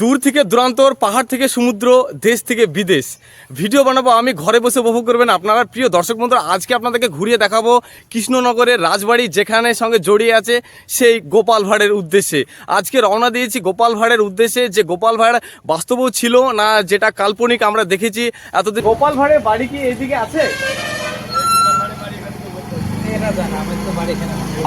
দূর থেকে দূরান্তর পাহাড় থেকে সমুদ্র দেশ থেকে বিদেশ। ভিডিও বানাবো আমি ঘরে বসে উপভোগ করবেন আপনারা। প্রিয় দর্শক বন্ধুরা আজকে আপনাদেরকে ঘুরিয়ে দেখাবো কৃষ্ণনগরের রাজবাড়ি যেখানে সঙ্গে জড়িয়ে আছে সেই গোপাল ভাড়ের উদ্দেশ্যে। আজকে রওনা দিয়েছি গোপাল ভাড়ের উদ্দেশ্যে যে গোপাল ভাড় বাস্তবও ছিল না যেটা কাল্পনিক আমরা দেখেছি। এতদিন গোপাল ভাড়ের বাড়ি কি এইদিকে আছে।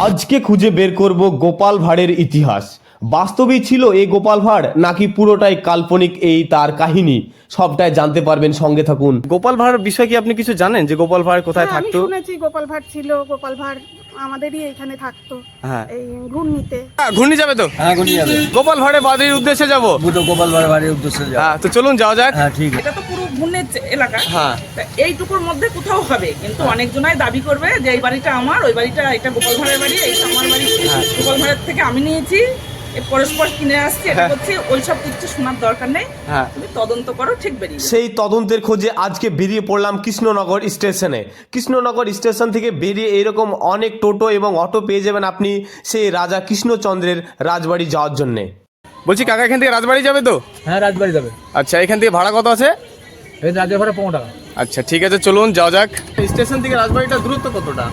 আজকে খুঁজে বের করব গোপাল ভাড়ের ইতিহাস। বাস্তবেই ছিল এই গোপাল ভাঁড় নাকি পুরোটাই কাল্পনিক এই তার কাহিনী? সবটাই জানতে পারবেন সঙ্গে থাকুন। গোপাল ভাড় বিষয়ে কি আপনি কিছু জানেন যে গোপাল ভাঁড় কোথায় হ্যাঁ, আমি থাকতো? শুনেছি গোপাল ভাঁড় ছিল গোপাল ভাঁড় আমাদেরই এখানে থাকতো হ্যাঁ। এই ঘূর্ণিতে। ঘূর্ণি যাবে তো? হ্যাঁ গুনি যাবে। গোপাল ভাঁড়ের বাড়ির উদ্দেশ্যে যাব? বুধ গোপাল বাড়ি বাড়ির উদ্দেশ্যে যাবে। হ্যাঁ তো চলুন যাওয়া যাক। হ্যাঁ ঠিক আছে। এটা তো পুরো ঘূর্ণের চে- এলাকা। হ্যাঁ। তা এইটুকুর মধ্যে কোথাও হবে? কিন্তু অনেকজনাই দাবি করবে যে এই বাড়িটা আমার ওই বাড়িটা এটা গোপাল ভাঁড়ের বাড়ি এইটা আমার বাড়ি। গোপাল ভাঁড়ের থেকে আমি নিয়েছি। পরস্পর কিনে আসছি এটা করছি ওই সব কিছু শোনার দরকার নেই। হ্যাঁ। তুমি তদন্ত করো ঠিক বেরিয়ে সেই তদন্তের খোঁজে আজকে বেরিয়ে পড়লাম কৃষ্ণনগর স্টেশনে। কৃষ্ণনগর স্টেশন থেকে বেরিয়ে এরকম অনেক টোটো এবং অটো পেয়ে যাবেন আপনি সেই রাজা কৃষ্ণচন্দ্রের রাজবাড়ি যাওয়ার জন্যে। বলছি কাকা এখান থেকে রাজবাড়ি যাবে তো? হ্যাঁ রাজবাড়ি যাবে। আচ্ছা এখান থেকে ভাড়া কত আছে? এই রাজের ভাড়া পনেরো টাকা। আচ্ছা ঠিক আছে চলুন যাওয়া যাক। স্টেশন থেকে রাজবাড়িটা দূরত্ব কতটা?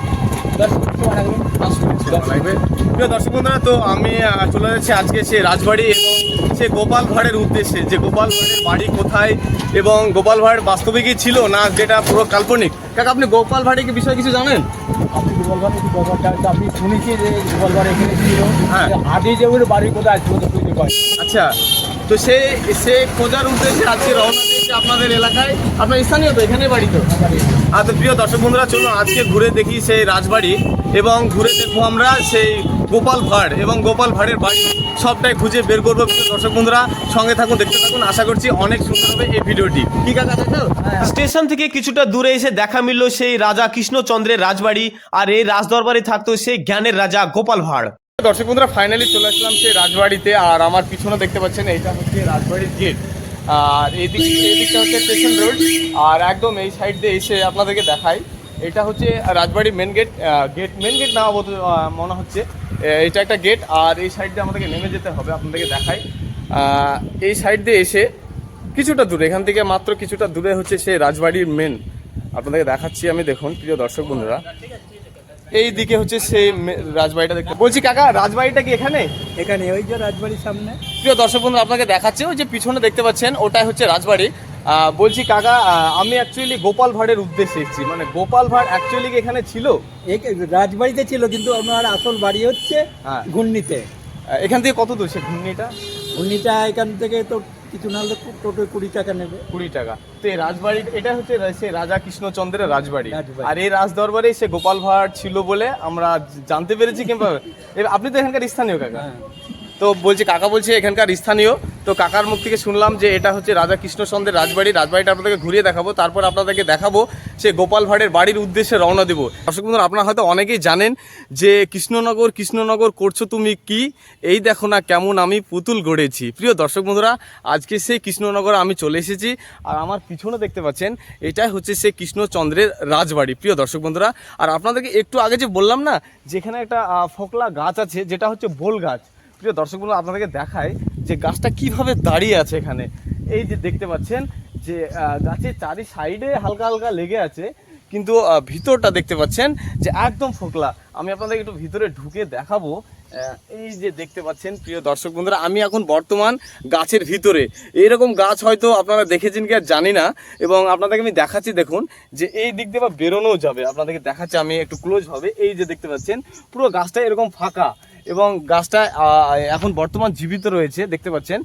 প্রিয় দর্শক বন্ধুরা তো আমি চলে যাচ্ছি আজকে সে রাজবাড়ি এবং সে গোপাল ভাড়ের উদ্দেশ্যে। যে গোপাল ভাড়ের বাড়ি কোথায় এবং গোপাল ভাড় কি ছিল না যেটা পুরো কাল্পনিক? কাকা আপনি গোপাল ভাড়ি কি বিষয়ে কিছু জানেন? আপনি গোপাল কি বাড়ি আপনি শুনেছি যে গোপাল বাড়ি এখানে ছিল। হ্যাঁ। আদি যে বাড়ি কোথায় খুঁজে আচ্ছা তো সে সে খোঁজার উদ্দেশ্যে আজকে রওনা দিয়েছে আপনাদের এলাকায়। আপনার স্থানীয় তো, এখানে বাড়ি তো? আর তো প্রিয় দর্শক বন্ধুরা, চলুন আজকে ঘুরে দেখি সেই রাজবাড়ি এবং ঘুরে দেখব আমরা সেই গোপাল ভাড় এবং গোপাল ভাড়ের বাড়ি সবটাই খুঁজে বের করব। দর্শক বন্ধুরা, সঙ্গে থাকুন, দেখতে থাকুন। আশা করছি অনেক সুন্দর হবে এই ভিডিওটি। কি কাকা তাই তো স্টেশন থেকে কিছুটা দূরে এসে দেখা মিলল সেই রাজা কৃষ্ণচন্দ্রের রাজবাড়ি আর এই রাজদরবারে থাকতো সেই জ্ঞানের রাজা গোপাল ভাড়। দর্শক বন্ধুরা ফাইনালি চলে আসলাম সেই রাজবাড়িতে, আর আমার পিছনে দেখতে পাচ্ছেন এইটা হচ্ছে রাজবাড়ির গেট আর এদিক এদিকটা হচ্ছে স্টেশন রোড আর একদম এই সাইড দিয়ে এসে আপনাদেরকে দেখাই। এটা হচ্ছে রাজবাড়ির main gate gate main gate না বলতে মনে হচ্ছে। এটা একটা গেট আর এই সাইড দিয়ে আমাদেরকে নেমে যেতে হবে, আপনাদেরকে দেখাই। এই সাইড দিয়ে এসে কিছুটা দূরে, এখান থেকে মাত্র কিছুটা দূরে হচ্ছে সেই রাজবাড়ির মেন আপনাদেরকে দেখাচ্ছি আমি, দেখুন, প্রিয় দর্শক বন্ধুরা। এই দিকে হচ্ছে সেই রাজবাড়িটা দেখতে বলছি কাকা রাজবাড়িটা কি এখানে? এখানে ওই যে রাজবাড়ির সামনে। প্রিয় দর্শক বন্ধু আপনাকে দেখাচ্ছে ওই যে পিছনে দেখতে পাচ্ছেন ওটাই হচ্ছে রাজবাড়ি। বলছি কাকা আমি অ্যাকচুয়ালি গোপাল ভাড়ের উদ্দেশ্যে এসেছি। মানে গোপাল ভাড় অ্যাকচুয়ালি এখানে ছিল? এক রাজবাড়িতে ছিল কিন্তু আমার আসল বাড়ি হচ্ছে হ্যাঁ। গুন্নিতে এখান থেকে কত দূর সে ঘূর্ণিটা? গুন্নিটা এখান থেকে তো কিছু না হলে টোটো কুড়ি টাকা নেবে। কুড়ি টাকা। তো এই রাজবাড়ি এটা হচ্ছে সে রাজা কৃষ্ণচন্দ্রের রাজবাড়ি। আর এই রাজদরবারে সে গোপাল ভাঁড় ছিল বলে আমরা জানতে পেরেছি কিংবা আপনি তো এখানকার স্থানীয় কাকা। হ্যাঁ। তো বলছি, কাকা বলছে এখানকার স্থানীয়। তো কাকার মুখ থেকে শুনলাম যে এটা হচ্ছে রাজা কৃষ্ণচন্দ্রের রাজবাড়ি। রাজবাড়িটা আপনাদেরকে ঘুরিয়ে দেখাবো, তারপর আপনাদেরকে দেখাবো সে গোপাল ভাড়ের বাড়ির উদ্দেশ্যে রওনা দেবো। দর্শক বন্ধুরা, আপনারা হয়তো অনেকেই জানেন যে কৃষ্ণনগর কৃষ্ণনগর করছ তুমি কি? এই দেখো না কেমন আমি পুতুল গড়েছি। প্রিয় দর্শক বন্ধুরা, আজকে সেই কৃষ্ণনগর আমি চলে এসেছি আর আমার পিছনে দেখতে পাচ্ছেন এটাই হচ্ছে সেই কৃষ্ণচন্দ্রের রাজবাড়ি। প্রিয় দর্শক বন্ধুরা, আর আপনাদেরকে একটু আগে যে বললাম না, যেখানে একটা ফোকলা গাছ আছে, যেটা হচ্ছে বোল গাছ। প্রিয় দর্শক বন্ধু আপনাদেরকে দেখায় যে গাছটা কীভাবে দাঁড়িয়ে আছে এখানে। এই যে দেখতে পাচ্ছেন যে গাছের চারি সাইডে হালকা হালকা লেগে আছে, কিন্তু ভিতরটা দেখতে পাচ্ছেন যে একদম ফোকলা। আমি আপনাদের একটু ভিতরে ঢুকে দেখাবো। এই যে দেখতে পাচ্ছেন প্রিয় দর্শক বন্ধুরা, আমি এখন বর্তমান গাছের ভিতরে। এইরকম গাছ হয়তো আপনারা দেখেছেন কি আর জানি না, এবং আপনাদেরকে আমি দেখাচ্ছি, দেখুন, যে এই দিক দিয়ে বা বেরোনোও যাবে। আপনাদেরকে দেখাচ্ছি, আমি একটু ক্লোজ হবে। এই যে দেখতে পাচ্ছেন, পুরো গাছটা এরকম ফাঁকা। এবং গাছটা এখন বর্তমান জীবিত রয়েছে, দেখতে পাচ্ছেন।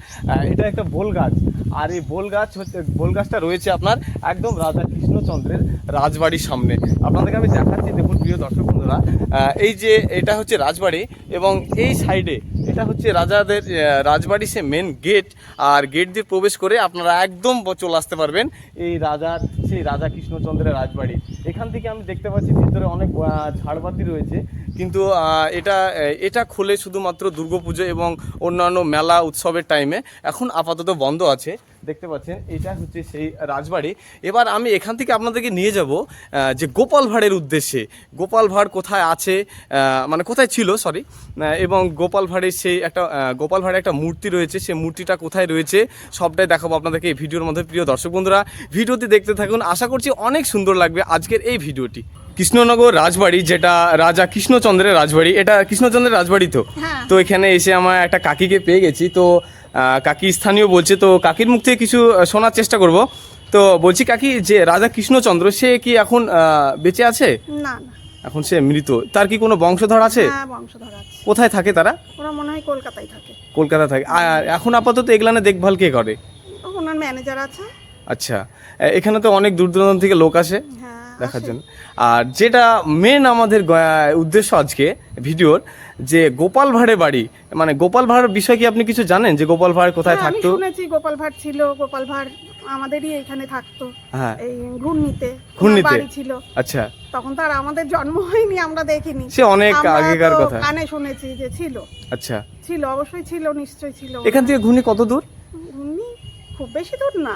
এটা একটা বোল গাছ। আর এই বোল গাছ হচ্ছে, বোল গাছটা রয়েছে আপনার একদম রাজা কৃষ্ণচন্দ্রের রাজবাড়ির সামনে। আপনাদেরকে আমি দেখাচ্ছি, দেখুন প্রিয় দর্শক বন্ধুরা। এই যে এটা হচ্ছে রাজবাড়ি এবং এই সাইডে এটা হচ্ছে রাজাদের রাজবাড়ি সে মেন গেট আর গেট দিয়ে প্রবেশ করে আপনারা একদম চলে আসতে পারবেন এই রাজার, সেই রাজা কৃষ্ণচন্দ্রের রাজবাড়ি। এখান থেকে আমি দেখতে পাচ্ছি, ভিতরে অনেক ঝাড়বাতি রয়েছে। কিন্তু এটা এটা খুলে শুধুমাত্র দুর্গাপুজো এবং অন্যান্য মেলা উৎসবের টাইমে এখন আপাতত বন্ধ আছে, দেখতে পাচ্ছেন, এটা হচ্ছে সেই রাজবাড়ি। এবার আমি এখান থেকে আপনাদেরকে নিয়ে যাব যে গোপাল ভাঁড়ের উদ্দেশ্যে। গোপাল ভাঁড় কোথায় আছে মানে কোথায় ছিল সরি এবং গোপাল ভাঁড়ের সেই একটা গোপাল ভাঁড়ের একটা মূর্তি রয়েছে, সেই মূর্তিটা কোথায় রয়েছে, সবটাই দেখাবো আপনাদেরকে এই ভিডিওর মধ্যে। প্রিয় দর্শক বন্ধুরা, ভিডিওটি দেখতে থাকুন। আশা করছি অনেক সুন্দর লাগবে আজকের এই ভিডিওটি। কৃষ্ণনগর রাজবাড়ি যেটা রাজা কৃষ্ণচন্দ্রের রাজবাড়ি এটা কৃষ্ণচন্দ্রের রাজবাড়ি তো? হ্যাঁ। তো এখানে এসে আমার একটা কাকিকে পেয়ে গেছি তো কাকি স্থানীয় বলছে তো কাকির মুখ থেকে কিছু শোনার চেষ্টা করব। তো বলছি কাকি যে রাজা কৃষ্ণচন্দ্র সে কি এখন বেঁচে আছে? না এখন সে মৃত। তার কি কোনো বংশধর আছে? হ্যাঁ বংশধর কোথায় থাকে তারা? ওরা মনে হয় কলকাতায় থাকে। কলকাতা থাকে। আর এখন আপাতত এগুলানে দেখভাল কে করে? ওনার ম্যানেজার আছে। আচ্ছা। এখানে তো অনেক দূর দূরান্ত থেকে লোক আসে। হ্যাঁ। দেখার জন্য। আর যেটা মেন আমাদের উদ্দেশ্য আজকে ভিডিওর যে গোপাল ভাঁড়ের বাড়ি মানে গোপাল ভাঁড়ের বিষয়ে কি আপনি কিছু জানেন? যে গোপাল ভাঁড় কোথায় হ্যাঁ, থাকতো? শুনেছি গোপাল ভাঁড় ছিল গোপাল ভাঁড় আমাদেরই এখানে থাকতো। হ্যাঁ। এই ঘূর্ণিতে ঘূর্ণিতে? ছিল। আচ্ছা। তখন তো আর আমাদের জন্ম হয়নি আমরা দেখিনি। সে অনেক আগেকার কথা। কানে শুনেছি যে ছিল। আচ্ছা। ছিল অবশ্যই ছিল নিশ্চয়ই ছিল। এখান থেকে ঘূর্ণি কত দূর? ঘূর্ণি খুব বেশি দূর না।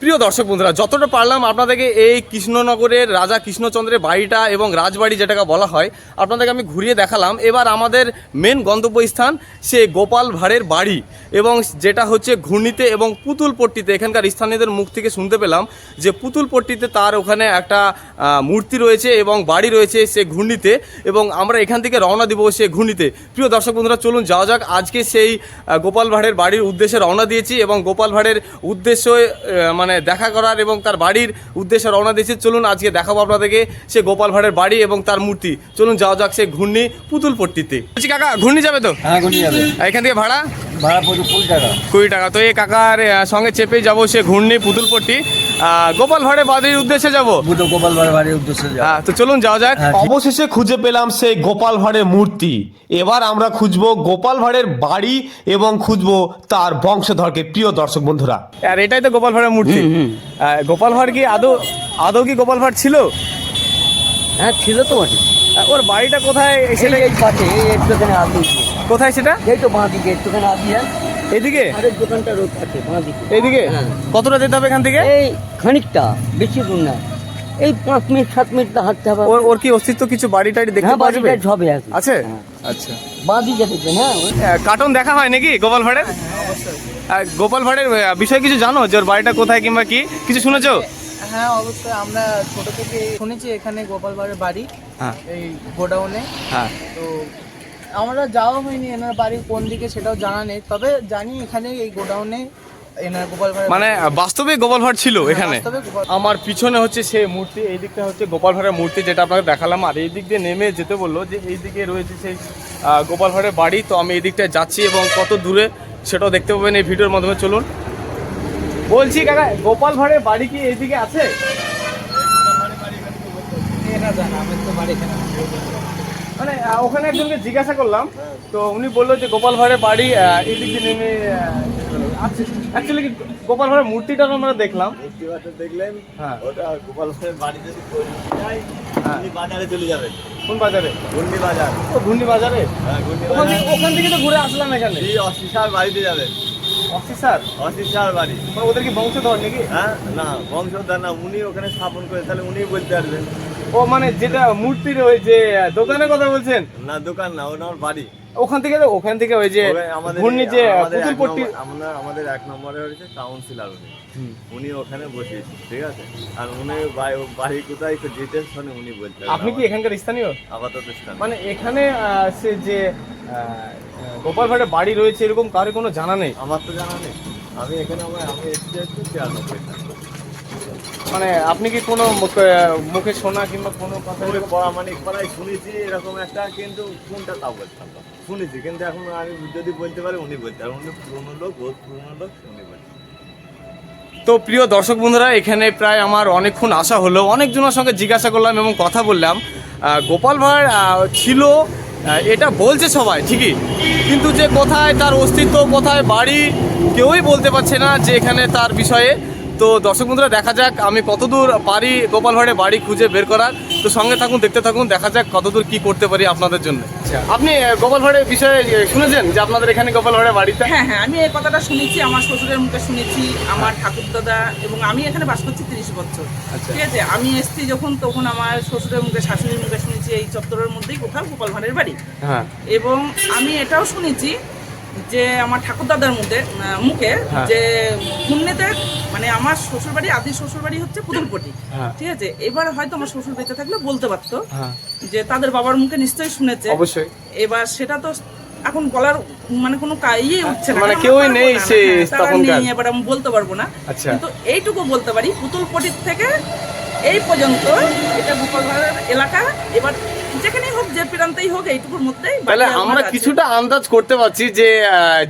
প্রিয় দর্শক বন্ধুরা, যতটা পারলাম আপনাদেরকে এই কৃষ্ণনগরের রাজা কৃষ্ণচন্দ্রের বাড়িটা এবং রাজবাড়ি যেটাকে বলা হয়, আপনাদেরকে আমি ঘুরিয়ে দেখালাম। এবার আমাদের মেন গন্তব্যস্থান সে গোপাল ভাঁড়ের বাড়ি। এবং যেটা হচ্ছে ঘূর্ণিতে এবং পুতুলপট্টিতে এখানকার স্থানীয়দের মুখ থেকে শুনতে পেলাম যে পুতুলপট্টিতে তার ওখানে একটা মূর্তি রয়েছে এবং বাড়ি রয়েছে সে ঘূর্ণিতে এবং আমরা এখান থেকে রওনা দিব সে ঘূর্ণিতে। প্রিয় দর্শক বন্ধুরা চলুন যাওয়া যাক। আজকে সেই গোপাল ভাঁড়ের বাড়ির উদ্দেশ্যে রওনা দিয়েছি এবং গোপাল ভাঁড়ের উদ্দেশ্য মানে দেখা করার এবং তার বাড়ির উদ্দেশ্যে রওনা দিয়েছি। চলুন আজকে দেখাবো আপনাদেরকে সে গোপাল ভাঁড়ের বাড়ি এবং তার মূর্তি। চলুন যাওয়া যাক সে ঘূর্ণি পুতুলপট্টিতে বলছি কাকা ঘূর্ণি যাবে তো? হ্যাঁ গুনি যাবে। এখান থেকে ভাড়া? ভাড়া কুড়ি টাকা। তো এই কাকার সঙ্গে চেপে যাব সে ঘূর্ণি পুতুলপট্টি। গোপাল ভাঁড়ের বাড়ির উদ্দেশ্যে যাব? গোপাল বাড়ি বাড়ির উদ্দেশ্যে যাবে। হ্যাঁ, তো চলুন যাওয়া যাক। হ্যাঁ, অবশেষে খুঁজে পেলাম সেই গোপাল ভাঁড়ের মূর্তি। এবার আমরা খুঁজবো গোপাল ভাঁড়ের বাড়ি এবং খুঁজবো তার বংশধরকে। প্রিয় দর্শক বন্ধুরা। আর এটাই তো গোপাল ভাঁড়ের মূর্তি। গোপাল ভাঁড় কি আদৌ আদৌ কি গোপাল ভাঁড় ছিল? হ্যাঁ ছিল তো বটে। ওর বাড়িটা কোথায় সেটা এই পাশে এই একটুখানি কোথায় সেটা? এই তো বাঁ দিকে একটুখানি আগে এদিকে? আরেক দোকানটা রোড আছে বাঁ এইদিকে হ্যাঁ। কতটা যেতে হবে এখান থেকে? এই খানিকটা বেশি দূর না। এই পাঁচ মিনিট সাত মিনিট তো হাঁটতে হবে। ওর ওর কি অস্তিত্ব কিছু বাড়ি টাড়ি দেখতে হ্যাঁ পাওয়া যাবে ঝবে আছে। আছে? হ্যাঁ। আচ্ছা। বাঁ দিকে হ্যাঁ কার্টুন দেখা হয় নাকি গোপাল ভাঁড়ের? আর গোপাল ভাঁড়ের বিষয়ে কিছু জানো যে ওর বাড়িটা কোথায় কিংবা কি? কিছু শুনেছো? হ্যাঁ অবশ্যই। আমরা ছোট থেকে শুনেছি এখানে গোপালবাড়ির বাড়ি হ্যাঁ। এই গোডাউনে। হ্যাঁ। তো আমরা যাওয়া হয়নি এনার বাড়ি কোন দিকে সেটাও জানা নেই। তবে জানি এখানে এই গোডাউনে এনার গোপাল ভাড়ের মানে বাস্তবে গোপাল ভাঁড় ছিল এখানে? বাস্তবে গোপাল- আমার পিছনে হচ্ছে সে মূর্তি এই দিকটা হচ্ছে গোপাল ভাঁড়ের মূর্তি যেটা আপনাকে দেখালাম। আর এই দিক দিয়ে নেমে যেতে বলল যে এই দিকে রয়েছে সেই আহ, গোপাল ভাঁড়ের বাড়ি। তো আমি এই দিকটায় যাচ্ছি এবং কত দূরে সেটাও দেখতে পাবেন এই ভিডিওর মাধ্যমে। চলুন। বলছি কাকা গোপাল ভাঁড়ের বাড়ি কি এইদিকে আছে? এরা জানা আমি তো বাড়ি এখানে না। মানে ওখানে একজনকে জিজ্ঞাসা করলাম তো উনি বলল যে গোপাল ভাঁড়ের বাড়ি আহ, এই দিক দিয়ে নেমে আছে। অ্যাকচুয়ালি কি গোপাল ভাঁড়ের মূর্তিটা আমরা দেখলাম। দেখলেন হ্যাঁ। ওটা গোপাল ভাঁড়ের বাড়ি যদি তৈরি যায় হ্যাঁ। বাজারে চলে যাবেন কোন বাজারে? গুন্ডি বাজার। ও ঘূর্ণি বাজারে? হ্যাঁ ওখান থেকে তো ঘুরে আসলাম এখানে। এই অশিসার বাড়িতে যাবেন অফিসার অশিসার বাড়ি। মানে ওদের কি বংশধর নাকি? হ্যাঁ না বংশধর না উনি ওখানে স্থাপন করে তাহলে উনি বলতে পারবেন। ও মানে যেটা মূর্তির ওই যে দোকানের কথা বলছেন? না দোকান না ওনার বাড়ি। ওখান থেকে ওখান থেকে ওই যে ঘূর্ণি যে পুতুলপট্টি আমরা আমাদের এক নম্বরে হচ্ছে কাউন্সিলর উনি। উনি ওখানে বসিয়েছেন ঠিক আছে? আর উনি বাড়ি- কোথায় একটু ডিটেলস মানে উনি পারবেন আপনি কি এখানকার স্থানীয়? আপাতত স্থান মানে এখানে সে যে গোপাল ভাড়ের বাড়ি রয়েছে এরকম কারও কোনো জানা নেই? আমার তো জানা নেই। আমি এখানে আমার আমি এসেছি হচ্ছে মানে আপনি কি কোনো মুখ- মুখে শোনা কিংবা কোনো কথা? পুরো পরামানিক পাড়ায় শুনেছি এরকম একটা কিন্তু কোনটা তা বলতাম শুনেছি কিন্তু এখন আমি যদি বলতে পারি উনি বলতে পারেন। উনি পুরনো লোক বহুত পুরনো লোক উনি বলতে তো প্রিয় দর্শক বন্ধুরা এখানে প্রায় আমার অনেকক্ষণ আসা হলো। অনেকজনের সঙ্গে জিজ্ঞাসা করলাম এবং কথা বললাম। গোপাল ভাঁড় ছিল এটা বলছে সবাই ঠিকই। কিন্তু যে কোথায় তার অস্তিত্ব কোথায় বাড়ি কেউই বলতে পারছে না যে এখানে তার বিষয়ে তো দর্শক বন্ধুরা দেখা যাক আমি কতদূর পারি গোপাল ভাড়ে বাড়ি খুঁজে বের করার। তো সঙ্গে থাকুন দেখতে থাকুন দেখা যাক কতদূর কি করতে পারি আপনাদের জন্য। আপনি গোপাল ভাড়ের বিষয়ে শুনেছেন যে আপনাদের এখানে গোপাল ভাড়ে বাড়িতে হ্যাঁ হ্যাঁ আমি এই কথাটা শুনেছি আমার শ্বশুরের মুখে শুনেছি আমার ঠাকুর দাদা এবং আমি এখানে বাস করছি তিরিশ বছর। আচ্ছা। ঠিক আছে? আমি এসছি যখন তখন আমার শ্বশুরের মুখে শাশুড়ির মুখে শুনেছি এই চত্বরের মধ্যেই কোথাও গোপাল ভাঁড়ের বাড়ি। হ্যাঁ। এবং আমি এটাও শুনেছি যে আমার ঠাকুর দাদার মুখে হ্যাঁ। যে পুণ্যতে মানে আমার শ্বশুর বাড়ি আদি শ্বশুর বাড়ি হচ্ছে পুতুলপটি হ্যাঁ। ঠিক আছে এবার হয়তো আমার শ্বশুর বেঁচে থাকলে বলতে পারতো হ্যাঁ যে তাদের বাবার মুখে নিশ্চয়ই শুনেছে অবশ্যই এবার সেটা তো এখন বলার মানে কোনো কা- ইয়ে উঠছে না মানে কেউই নেই সে তখনকার। নেই, এবার আমি বলতে পারব না আচ্ছা। কিন্তু এইটুকু বলতে পারি পুতুলপটির থেকে এই পর্যন্ত এটা গোপাল এলাকা এবার যেখানেই হোক যে প্রান্তেই হোক এইটুকুর মধ্যেই তাহলে আমরা কিছুটা আন্দাজ করতে পারছি যে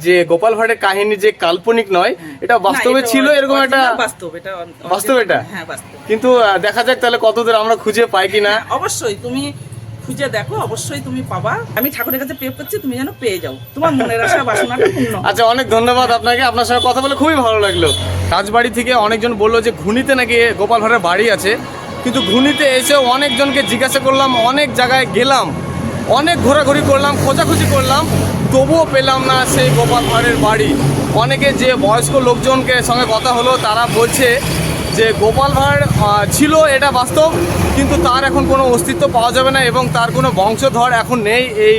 যে গোপাল ভাড়ের কাহিনী যে কাল্পনিক নয় এটা বাস্তবে ছিল এরকম একটা বাস্তব এটা বাস্তব এটা? হ্যাঁ বাস্তব। কিন্তু দেখা যাক তাহলে কতদূর আমরা খুঁজে পাই কিনা হ্যাঁ, অবশ্যই তুমি খুঁজে দেখো অবশ্যই তুমি পাবা। আমি ঠাকুরের কাছে পে করছি তুমি যেন পেয়ে যাও। তোমার মনের আশা বাসনাটা পূর্ণ। আচ্ছা অনেক ধন্যবাদ আপনাকে। আপনার সঙ্গে কথা বলে খুবই ভালো লাগল। রাজবাড়ি থেকে অনেকজন বলল যে ঘুনিতে নাকি গোপাল ভাড়ের বাড়ি আছে। কিন্তু ঘূর্ণিতে এসে অনেকজনকে জিজ্ঞাসা করলাম, অনেক জায়গায় গেলাম, অনেক ঘোরাঘুরি করলাম, খোঁজাখুঁজি করলাম, তবুও পেলাম না সেই গোপাল ভাড়ের বাড়ি। অনেকে যে বয়স্ক লোকজনকে সঙ্গে কথা হলো, তারা বলছে যে গোপাল ভাঁড় ছিল, এটা বাস্তব, কিন্তু তার এখন কোনো অস্তিত্ব পাওয়া যাবে না এবং তার কোনো বংশধর এখন নেই এই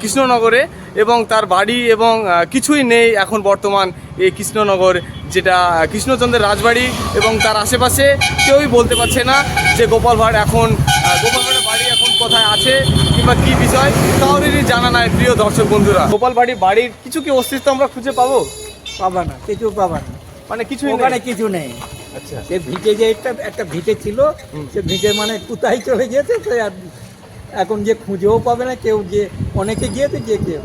কৃষ্ণনগরে। এবং তার বাড়ি এবং কিছুই নেই এখন বর্তমান এই কৃষ্ণনগর যেটা কৃষ্ণচন্দ্রের রাজবাড়ি এবং তার আশেপাশে কেউই বলতে পারছে না যে গোপাল ভাঁড় এখন গোপাল ভাঁড়ের বাড়ি এখন কোথায় আছে কিংবা কী বিষয় কাউরিরই জানা নাই প্রিয় দর্শক বন্ধুরা। গোপাল বাড়ি বাড়ির কিছু কি অস্তিত্ব আমরা খুঁজে পাবো? পাবা না কিছু পাবা না। মানে কিছুই ওখানে কিছু নেই। আচ্ছা। সে ভিটে যে একটা একটা ভিটে ছিল সে ভিটে মানে কোথায় চলে গিয়েছে সে আর এখন যে খুঁজেও পাবে না কেউ যে অনেকে গিয়েছে যে কেউ।